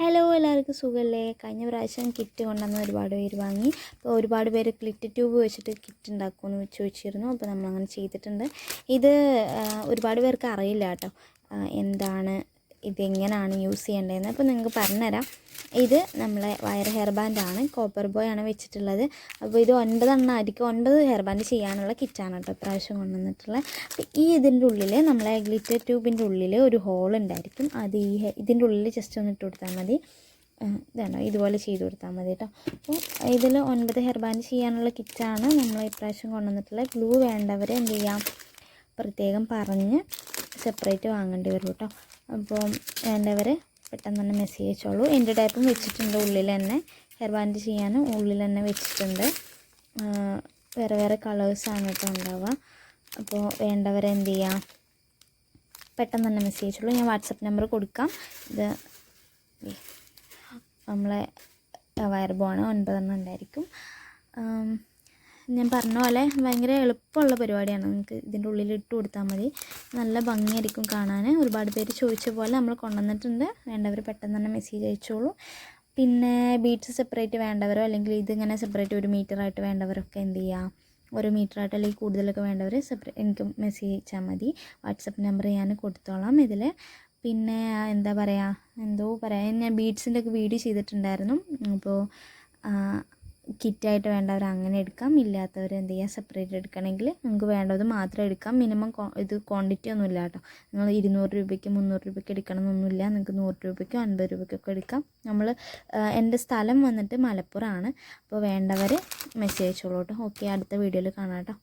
Hello എല്ലാവർക്കും സുഖമല്ലേ കഴിഞ്ഞ പ്രാവശ്യം കിറ്റ് കൊണ്ടുവന്ന് ഒരുപാട് പേര് വാങ്ങി. അപ്പോൾ ഒരുപാട് പേര് ക്ലിറ്റ് ട്യൂബ് വെച്ചിട്ട് കിറ്റ് ഉണ്ടാക്കുമെന്ന് ചോദിച്ചിരുന്നു. അപ്പോൾ നമ്മളങ്ങനെ ചെയ്തിട്ടുണ്ട്. ഇത് ഒരുപാട് പേർക്ക് അറിയില്ല കേട്ടോ. എന്താണ് ഇതെങ്ങനെയാണ് യൂസ് ചെയ്യേണ്ടതെന്ന് അപ്പോൾ നിങ്ങൾക്ക് പറഞ്ഞുതരാം. ഇത് നമ്മളെ വയർ ഹെയർ ബാൻഡാണ്. കോപ്പർ ബോയ് ആണ് വെച്ചിട്ടുള്ളത്. അപ്പോൾ ഇത് ഒൻപതെണ്ണം ആയിരിക്കും. ഒൻപത് ഹെയർ ബാൻഡ് ചെയ്യാനുള്ള കിറ്റാണ് കേട്ടോ ഇപ്രാവശ്യം കൊണ്ടുവന്നിട്ടുള്ളത്. അപ്പോൾ ഈ ഇതിന്റെ ഉള്ളിൽ നമ്മളെ ഗ്ലിറ്റർ ട്യൂബിന്റെ ഉള്ളിൽ ഒരു ഹോൾ ഉണ്ടായിരിക്കും. അത് ഈ ഇതിന്റെ ഉള്ളിൽ ജസ്റ്റ് ഒന്ന് ഇട്ട് കൊടുത്താൽ മതി. ഇതാണോ? ഇതുപോലെ ചെയ്ത് കൊടുത്താൽ മതി കേട്ടോ. അപ്പോൾ ഇതിൽ ഒൻപത് ഹെയർ ബാൻഡ് ചെയ്യാനുള്ള കിറ്റാണ് നമ്മൾ ഇപ്രാവശ്യം കൊണ്ടുവന്നിട്ടുള്ളത്. ഗ്ലൂ വേണ്ടവരെ എന്ത് ചെയ്യാം? പ്രത്യേകം പറഞ്ഞ് സെപ്പറേറ്റ് വാങ്ങേണ്ടി വരും കേട്ടോ അപ്പോൾ വേണ്ടവർ പെട്ടെന്ന് തന്നെ മെസ്സേജ് അയച്ചോളൂ എന്റെ ടൈപ്പും വെച്ചിട്ടുണ്ട്. ഉള്ളിൽ തന്നെ ഹെയർ ബാൻഡ് ചെയ്യാനും ഉള്ളിൽ തന്നെ വെച്ചിട്ടുണ്ട്. വേറെ വേറെ കളേഴ്സാണ് കേട്ടോ ഉണ്ടാവുക. അപ്പോൾ വേണ്ടവർ എന്ത് ചെയ്യാം? പെട്ടെന്ന് തന്നെ മെസ്സേജ് അയച്ചോളൂ ഞാൻ വാട്സപ്പ് നമ്പർ കൊടുക്കാം. ഇത് നമ്മളെ വയർ ബോണ് ഒൻപതെണ്ണം ഉണ്ടായിരിക്കും. ഞാൻ പറഞ്ഞ പോലെ ഭയങ്കര എളുപ്പമുള്ള പരിപാടിയാണ്. നിങ്ങൾക്ക് ഇതിന്റെ ഉള്ളിൽ ഇട്ട് കൊടുത്താൽ മതി. നല്ല ഭംഗിയായിരിക്കും കാണാൻ. ഒരുപാട് പേര് ചോദിച്ച പോലെ നമ്മൾ കൊണ്ടുവന്നിട്ടുണ്ട്. വേണ്ടവർ പെട്ടെന്ന് തന്നെ മെസ്സേജ് അയച്ചോളൂ. പിന്നെ ബീറ്റ്സ് സെപ്പറേറ്റ് വേണ്ടവരോ? അല്ലെങ്കിൽ ഇതിങ്ങനെ സെപ്പറേറ്റ് ഒരു മീറ്ററായിട്ട് വേണ്ടവരൊക്കെ എന്ത് ചെയ്യുക ഒരു മീറ്ററായിട്ട് അല്ലെങ്കിൽ കൂടുതലൊക്കെ വേണ്ടവർ സെപ്പറേറ്റ് എനിക്ക് മെസ്സേജ് അയച്ചാൽ മതി. വാട്സപ്പ് നമ്പർ ഞാൻ കൊടുത്തോളാം ഇതിൽ. പിന്നെ എന്താ പറയുക എന്തോ പറയാൻ ഞാൻ ബീഡ്സിന്റെ ഒക്കെ വീഡിയോ ചെയ്തിട്ടുണ്ടായിരുന്നു. അപ്പോൾ കിറ്റായിട്ട് വേണ്ടവർ അങ്ങനെ എടുക്കാം. ഇല്ലാത്തവർ എന്ത് ചെയ്യുക സെപ്പറേറ്റ് എടുക്കണമെങ്കിൽ നിങ്ങൾക്ക് വേണ്ടത് മാത്രം എടുക്കാം. മിനിമം ഇത് ക്വാണ്ടിറ്റി ഒന്നും ഇല്ല കേട്ടോ. നിങ്ങൾ ഇരുന്നൂറ് രൂപയ്ക്ക് മുന്നൂറ് രൂപയ്ക്ക് എടുക്കണം എന്നൊന്നുമില്ല നിങ്ങൾക്ക് നൂറ് രൂപയ്ക്കോ അൻപത് രൂപയ്ക്കൊക്കെ എടുക്കാം. നമ്മൾ എന്റെ സ്ഥലം വന്നിട്ട് മലപ്പുറമാണ്. അപ്പോൾ വേണ്ടവർ മെസ്സേജ് അയച്ചോളൂ കേട്ടോ. ഓക്കെ അടുത്ത വീഡിയോയിൽ കാണാം കേട്ടോ.